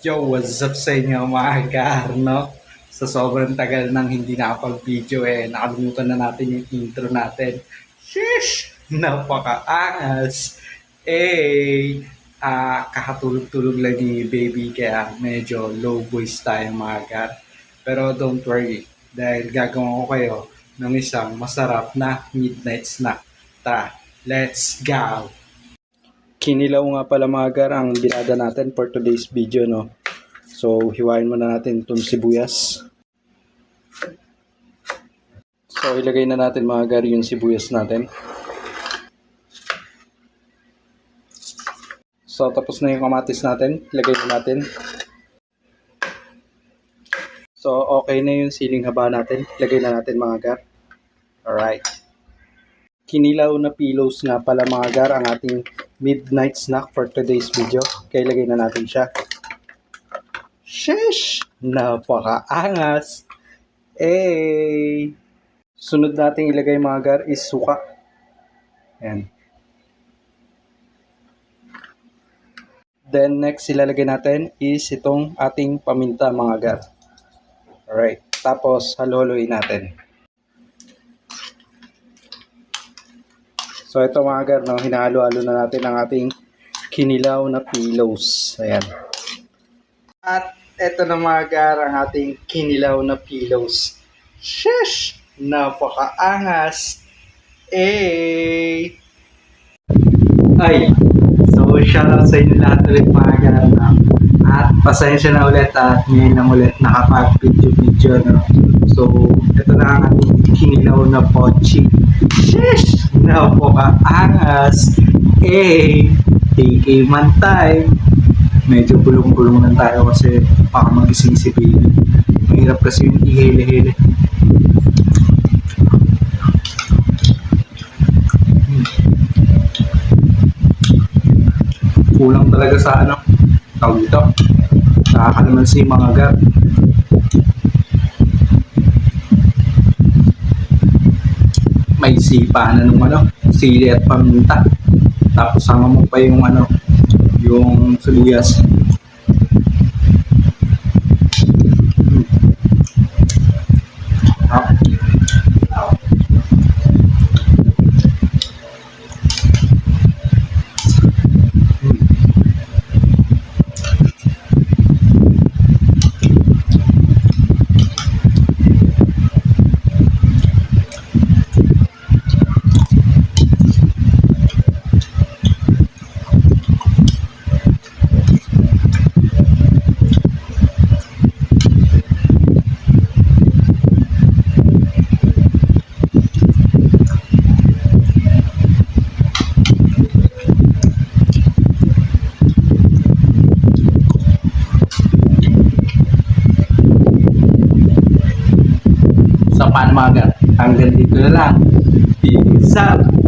Yo, what's up sa inyo mga ka-Arno? Sa sobrang tagal nang hindi nakapag-video eh, nakalimutan na natin yung intro natin. Sheesh! Napakaangas! Eh, ah, kakatulog-tulog lang ni baby kaya medyo low voice tayo mga gar. Pero don't worry, dahil gagawin ko kayo ng isang masarap na midnight snack. Tara, let's go! Kinilaw nga pala mga gar ang binada natin for today's video, no? So, hiwain muna natin itong sibuyas. So, ilagay na natin mga gar yung sibuyas natin. So, tapos na yung kamatis natin. Ilagay na natin. So, okay na yung siling haba natin. Ilagay na natin mga gar. Alright. Kinilaw na pillows nga pala mga gar ang ating midnight snack for today's video. Kaya ilagay na natin siya. Sheesh! Napakaangas! Eh! Sunod nating ilagay mga gar is suka. Ayan. Then next ilalagay natin is itong ating paminta mga gar. Alright. Tapos haluhuluin natin. So ito mga gar, no, hinahalo-halo na natin ang ating kinilaw na pillows. Ayan. At ito na mga gar, ang ating kinilaw na pillows. Shush! Napakaangas! Eh! Ay! So, shoutout sa inyo lahat ulit mga gar. At pasensya na ulit at ngayon lang ulit nakapag-video-video. No? So, ito na ang kinilaw na pochi. Sheesh! Napakaangas! Eh! TK man time! Medyo bulong-bulong lang tayo kasi baka magising si baby. Mahirap kasi yung ihele-hele. Hmm. Kulang talaga sa ano, tawag ito. Nakakalamansi mga gar. May sipa na nung ano, sili at paminta. Tapos sama mo pa yung ano, yung sibuyas. Sa panmaga. Hanggang dito na lang. Peace out!